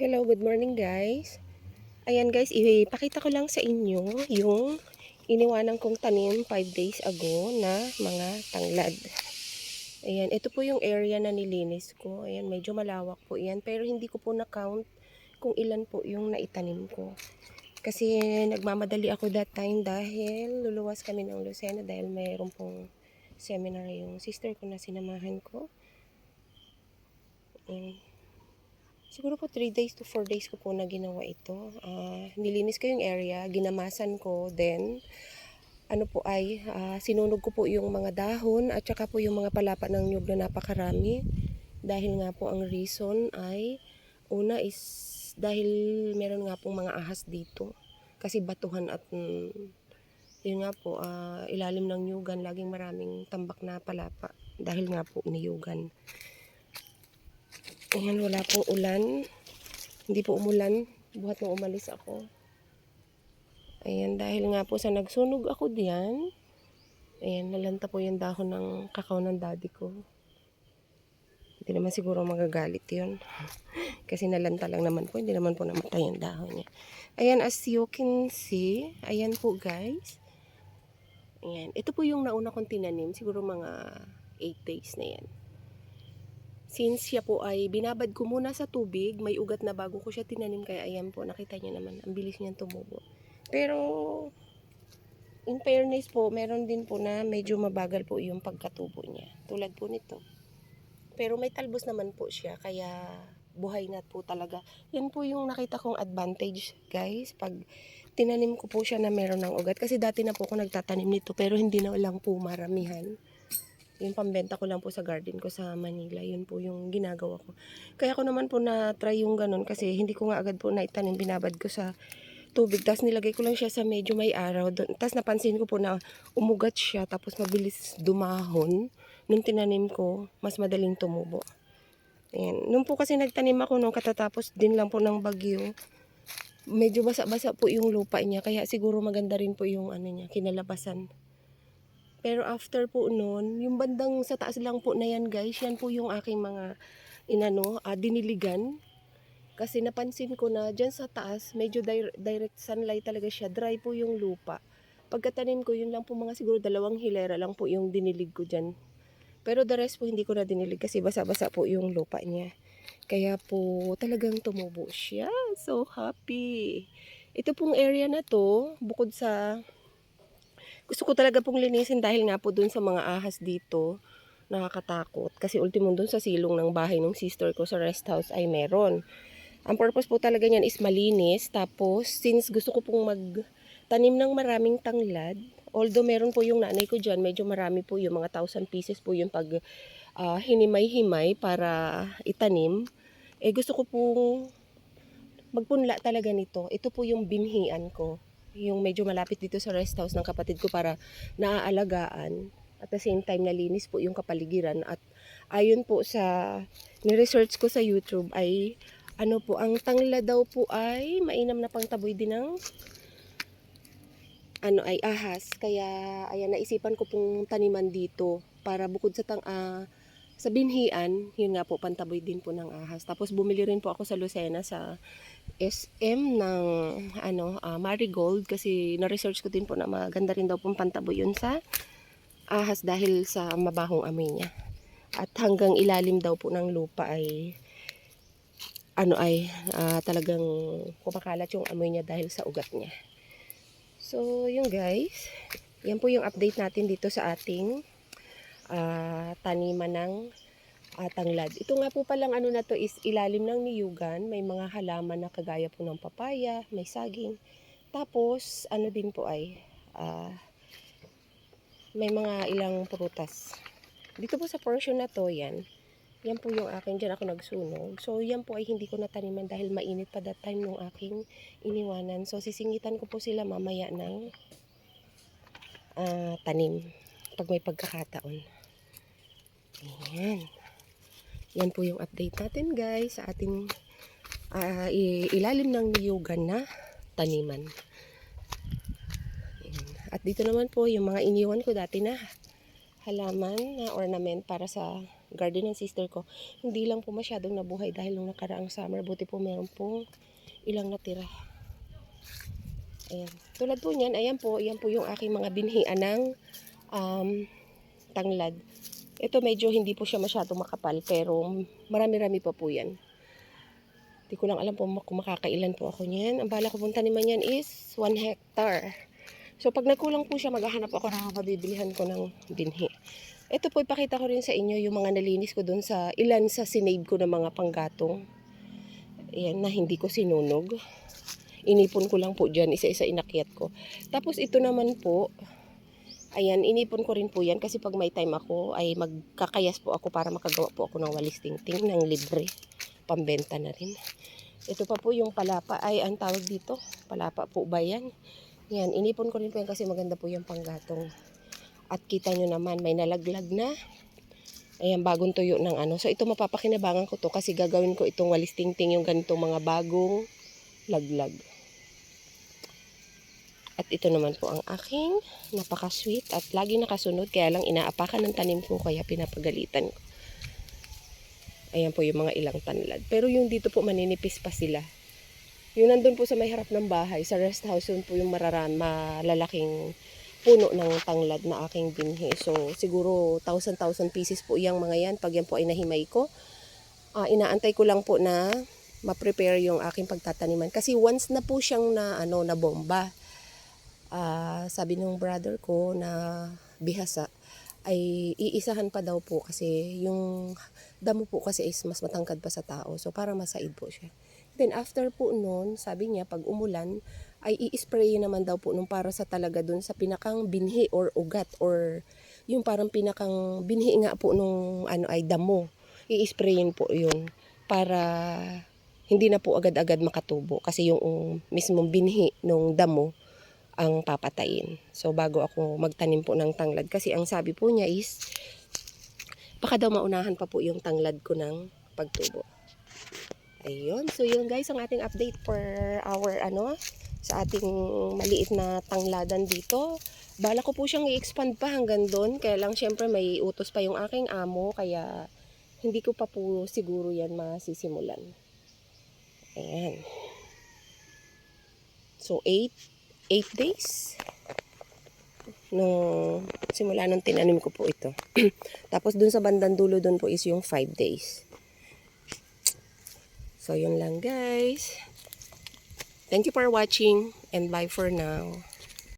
Hello, good morning guys. Ayan guys, ipakita ko lang sa inyo yung iniwanan kong tanim 5 days ago na mga tanglad. Ayan, ito po yung area na nilinis ko. Ayan, medyo malawak po yan. Pero hindi ko po na-count kung ilan po yung naitanim ko. Kasi nagmamadali ako that time dahil luluwas kami ng Lucena dahil mayroon pong seminar yung sister ko na sinamahan ko. Ayan. Siguro po 3 days to 4 days ko po na ginawa ito. Ah, nilinis ko yung area, ginamasan ko, then ano po ay ah, sinunog ko po yung mga dahon at saka po yung mga palapa ng nyug na napakarami. Dahil nga po ang reason ay una is dahil meron nga pong mga ahas dito. Kasi batuhan at mm, yun nga po, ah, ilalim ng nyugan, laging maraming tambak na palapa. Dahil nga po niyugan. Ayan, wala pong ulan. Hindi po umulan. Buhat nung umalis ako. Ayan, dahil nga po sa nagsunog ako diyan. Ayan, nalanta po yung dahon ng kakao ng daddy ko. Hindi naman siguro magagalit yun. Kasi nalanta lang naman po. Hindi naman po namatay yung dahon niya. Ayan, as you can see. Ayan po guys. Ayan. Ito po yung nauna kong tinanim. Siguro mga 8 days na yan. Since siya po ay binabad ko muna sa tubig, may ugat na bago ko siya tinanim. Kaya ayan po, nakita niyo naman, ang bilis niyang tumubo. Pero, in fairness po, meron din po na medyo mabagal po yung pagkatubo niya. Tulad po nito. Pero may talbos naman po siya, kaya buhay na po talaga. Yan po yung nakita kong advantage, guys. Pag tinanim ko po siya na meron ng ugat. Kasi dati na po ako nagtatanim nito, pero hindi na lang po maramihan. Yung pambenta ko lang po sa garden ko sa Manila. Yun po yung ginagawa ko. Kaya ko naman po na-try yung ganun kasi hindi ko nga agad po naitanim. Binabad ko sa tubig. Tapos nilagay ko lang siya sa medyo may araw. Tapos napansin ko po na umugat siya. Tapos mabilis dumahon. Nung tinanim ko, mas madaling tumubo. Ayan. Nung po kasi nagtanim ako nung katatapos din lang po ng bagyo, medyo basa-basa po yung lupa niya. Kaya siguro maganda rin po yung ano niya, kinalabasan. Pero after po noon, yung bandang sa taas lang po na yan guys, yan po yung aking mga inano, ah, diniligan. Kasi napansin ko na dyan sa taas, medyo dir- direct sunlight talaga siya. Dry po yung lupa. Pagkatanim ko, yun lang po mga siguro dalawang hilera lang po yung dinilig ko dyan. Pero the rest po hindi ko na dinilig kasi basa-basa po yung lupa niya. Kaya po talagang tumubo siya. So happy. Ito pong area na to, bukod sa gusto ko talaga pong linisin dahil nga po dun sa mga ahas dito nakakatakot. Kasi ultimo dun sa silong ng bahay ng sister ko sa rest house ay meron. Ang purpose po talaga niyan is malinis. Tapos since gusto ko pong magtanim ng maraming tanglad although meron po yung nanay ko dyan medyo marami po yung mga thousand pieces po yung pag ah, hinimay-himay para itanim. Eh gusto ko pong magpunla talaga nito. Ito po yung binhian ko yung medyo malapit dito sa rest house ng kapatid ko para naaalagaan. At the same time, nalinis po yung kapaligiran. At ayon po sa ni-research ko sa YouTube ay ano po, ang tangla daw po ay mainam na pangtaboy din ng ano ay ahas. Kaya ayan naisipan ko pong taniman dito para bukod sa tang ah, sa binhian, yun nga po pantaboy din po ng ahas. Tapos bumili rin po ako sa Lucena sa SM ng ano ah, marigold kasi na-research ko din po na maganda rin daw pong pantaboy yun sa ahas dahil sa mabahong amoy niya. At hanggang ilalim daw po ng lupa ay ano ay ah, talagang kumakalat yung amoy niya dahil sa ugat niya. So, yun guys. Yan po yung update natin dito sa ating ah, taniman ng ah, tanglad. Ito nga po palang ano na to is ilalim ng niyugan. May mga halaman na kagaya po ng papaya, may saging. Tapos, ano din po ay ah, may mga ilang prutas. Dito po sa portion na to, yan. Yan po yung akin, dyan ako nagsunog. So, yan po ay hindi ko nataniman dahil mainit pa that time nung aking iniwanan. So, sisingitan ko po sila mamaya ng ah, tanim pag may pagkakataon. Ayan. Yan po yung update natin guys sa ating i- ilalim ng niyugan na taniman. Ayan. At dito naman po yung mga iniwan ko dati na halaman na ornament para sa garden ng sister ko, hindi lang po masyadong nabuhay dahil nung nakaraang summer, buti po meron pong ilang natira. Ayan. Tulad po niyan, ayan po, ayan po yung aking mga binhian ng um, tanglad. Ito medyo hindi po siya masyadong makapal, pero marami-rami pa po yan. Hindi ko lang alam po kung makakailan po ako niyan. Ang bala ko pong taniman yan is 1 hectare. So pag nagkulang po siya, maghahanap ako ng mabibilihan ko ng binhi. Ito po, ipakita ko rin sa inyo yung mga nalinis ko dun sa ilan sa sinave ko ng mga panggatong. Ayan, na hindi ko sinunog. Inipon ko lang po dyan, isa-isa inakyat ko. Tapos ito naman po, ayan, inipon ko rin po yan kasi pag may time ako, ay magkakayas po ako para makagawa po ako ng walis tingting ng libre. Pambenta na rin. Ito pa po yung palapa, ay ang tawag dito, palapa po ba yan? Yan, inipon ko rin po yan kasi maganda po yung panggatong. At kita nyo naman, may nalaglag na. Ayan, bagong tuyo ng ano. So, ito mapapakinabangan ko to kasi gagawin ko itong walis tingting yung ganitong mga bagong laglag. At ito naman po ang aking napaka-sweet at lagi nakasunod. Kaya lang inaapakan ng tanim ko kaya pinapagalitan ko. Ayan po yung mga ilang tanlad. Pero yung dito po maninipis pa sila. Yung nandun po sa may harap ng bahay, sa rest house, yun po yung mararan, malalaking puno ng tanglad na aking binhi. So, siguro 1,000-1,000 pieces po yung mga yan. Pag yan po ay nahimay ko, Ah, inaantay ko lang po na ma-prepare yung aking pagtataniman. Kasi once na po siyang na, ano, na bomba, ah, sabi ng brother ko na bihasa, ay iisahan pa daw po kasi yung damo po kasi is mas matangkad pa sa tao. So, para masaid po siya. Then, after po noon, sabi niya, pag umulan, ay i-spray naman daw po nung para sa talaga dun sa pinakang binhi or ugat or yung parang pinakang binhi nga po nung ano ay damo. I-sprayin po yun para hindi na po agad-agad makatubo kasi yung mismong binhi nung damo ang papatayin. So bago ako magtanim po ng tanglad kasi ang sabi po niya is baka daw maunahan pa po yung tanglad ko ng pagtubo. Ayun. So yun guys ang ating update for our ano sa ating maliit na tangladan dito. Bala ko po siyang i-expand pa hanggang doon. Kaya lang syempre may utos pa yung aking amo. Kaya hindi ko pa po siguro yan masisimulan. Ayan. So 8 8 days nung simula nung tinanim ko po ito. Tapos dun sa bandang dulo dun po is yung 5 days. So yun lang guys. Thank you for watching and bye for now.